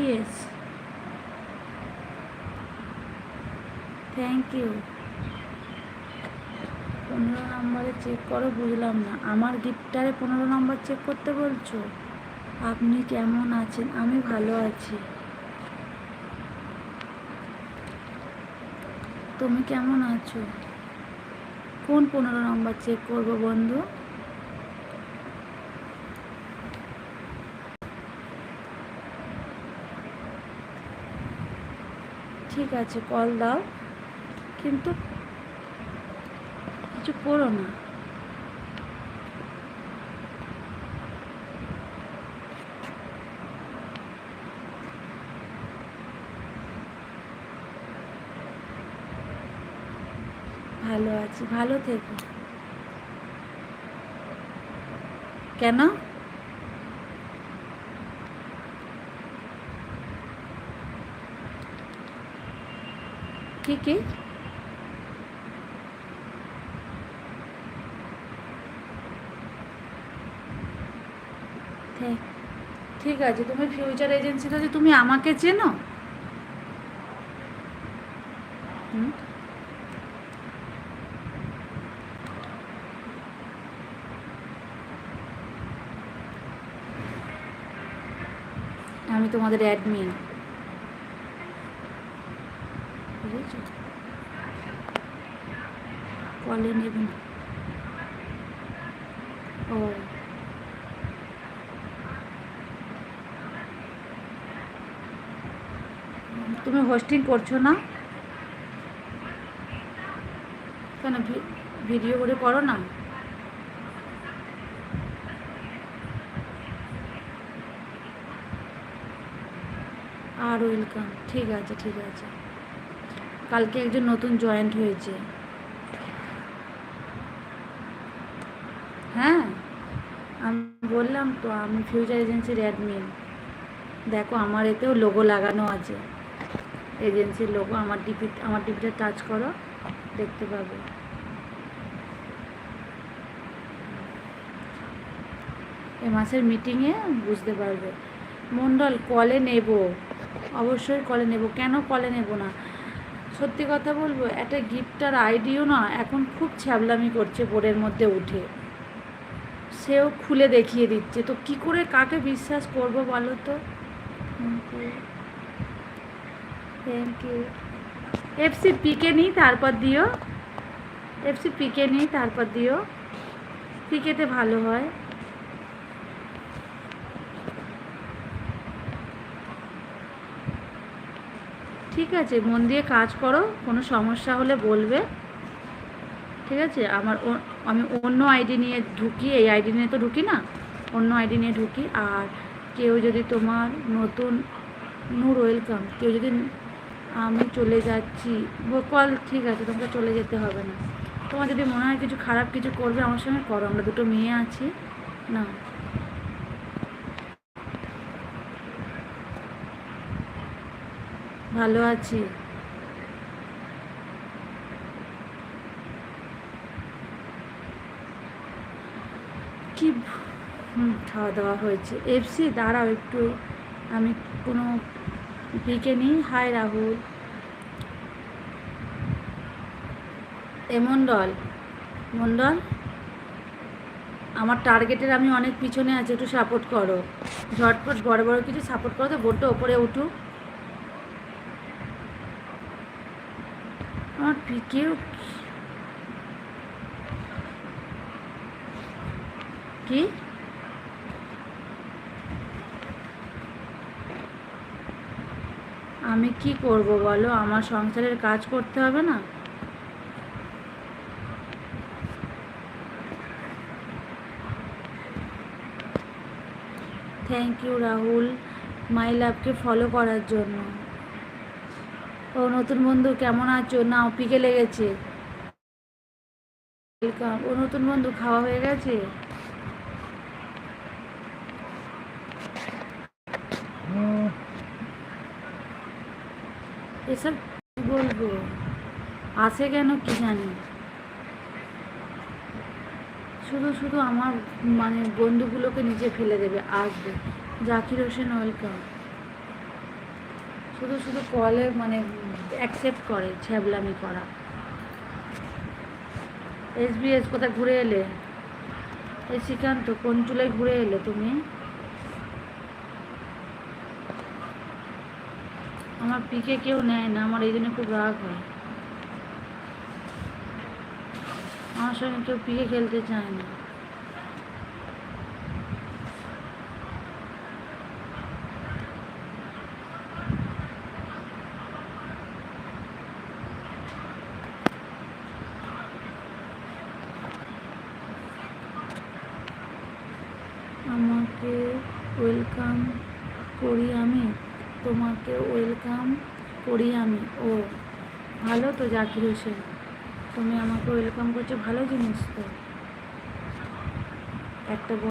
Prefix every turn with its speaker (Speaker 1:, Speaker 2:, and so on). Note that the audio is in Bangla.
Speaker 1: ইয়েস থ্যাংক ইউ পনেরো নম্বরে চেক করো, বুঝলাম না। আমার গিফটারে পনেরো নম্বর চেক করতে বলছো? আপনি কেমন আছেন? আমি ভালো আছি। তুমি কেমন আছো? কোন পনেরো নম্বর চেক করব বন্ধু? ঠিক আছে কল দাও। কিন্তু কিছু করো না। ভালো আছি ভালো থেকো। কেন? কি কি? ঠিক- আছে। তুমি ফিউচার এজেন্সিতে যে তুমি আমাকে চেনো? আমি তোমাদের অ্যাডমিন বুঝেছ কলে নেবে না ও তুমি হোস্টিং করছ না? কেন ভিডিও করে করো না? আর ওয়েলকাম ঠিক আছে ঠিক আছে। কালকে একজন নতুন জয়েন্ট হয়েছে। হ্যাঁ? আমি বললাম তো, আমি ফিউচার এজেন্সির অ্যাডমিন দেখো, আমার এতেও লোগো লাগানো আছে। এজেন্সির লোগো আমার ডিপি আমার ডিপিটা টাচ করো, দেখতে পাবে। এ মাসের মিটিংয়ে বুঝতে পারবে। মণ্ডল কলে নেব। অবশ্যই কলে নেব। কেন কলে নেব না? সত্যি কথা বলব, একটা গিফটার আইডিও না এখন খুব ছ্যাবলামি করছে বোর্ডের মধ্যে উঠে। সেও খুলে দেখিয়ে দিচ্ছে, তো কি করে কাকে বিশ্বাস করব বলো তো? থ্যাংক ইউ এফসি পিকে নিই, তারপর দিও। এফসি পিকে নিই, তারপর দিও। পিকেতে ভালো হয়। ঠিক আছে, মন দিয়ে কাজ করো, কোনো সমস্যা হলে বলবে। ঠিক আছে, আমার আমি অন্য আইডি নিয়ে ঢুকি, এই আইডি নিয়ে তো ঢুকি না, অন্য আইডি নিয়ে ঢুকি। আর কেউ যদি তোমার নতুন, নূর ওয়েলকাম, কেউ যদি আমি চলে যাচ্ছি কল ঠিক আছে, তোমাকে চলে যেতে হবে না। তোমার যদি মনে হয় কিছু খারাপ কিছু করবে, আমার সঙ্গে করো, আমরা দুটো মেয়ে আছি, না। ভালো আছি। কি খাওয়া দাওয়া হয়েছে। এফসি, দাঁড়াও একটু। আমি কোনো পিকে নিই। হাই, রাহুল। এ মণ্ডল মণ্ডল আমার টার্গেটের আমি অনেক পিছনে আছি। একটু সাপোর্ট করো। ঝটপট, বড় বড় কিছু সাপোর্ট করো তো বোর্ডটা ওপরে উঠুক। আমার পিকেও কি? আমি কি করব বলো? আমার সংসারের কাজ করতে হবে না? থ্যাংক ইউ রাহুল মাই লাভকে ফলো করার জন্য। ও নতুন বন্ধু কেমন আছো? না পিকে লেগেছে। ওয়েলকাম ও নতুন বন্ধু খাওয়া হয়ে গেছে? এসব কি বলব? আসে কেন কি জানি? শুধু শুধু আমার মানে বন্ধুগুলোকে নিচে ফেলে দেবে। আসবে জাকির হোসেন ওয়েলকাম শুধু শুধু কলে মানে অ্যাকসেপ্ট করে, ছ্যাবলামি করা। এসবিএস কোথায় ঘুরে এলে? এই শ্রীকান্ত, কোন চুলে ঘুরে এলে তুমি? আমার পিকে কেউ নেয় না, আমার এই জন্য খুব রাগ হয়। আমার সঙ্গে কেউ পিকে খেলতে চায় না আমাকে ওয়েলকাম করি আমি তোমাকে ওয়েলকাম করি আমি। ও, ভালো তো জাকির হোসেন। তুমি আমাকে ওয়েলকাম করছ, ভালো জিনিস তো। একটা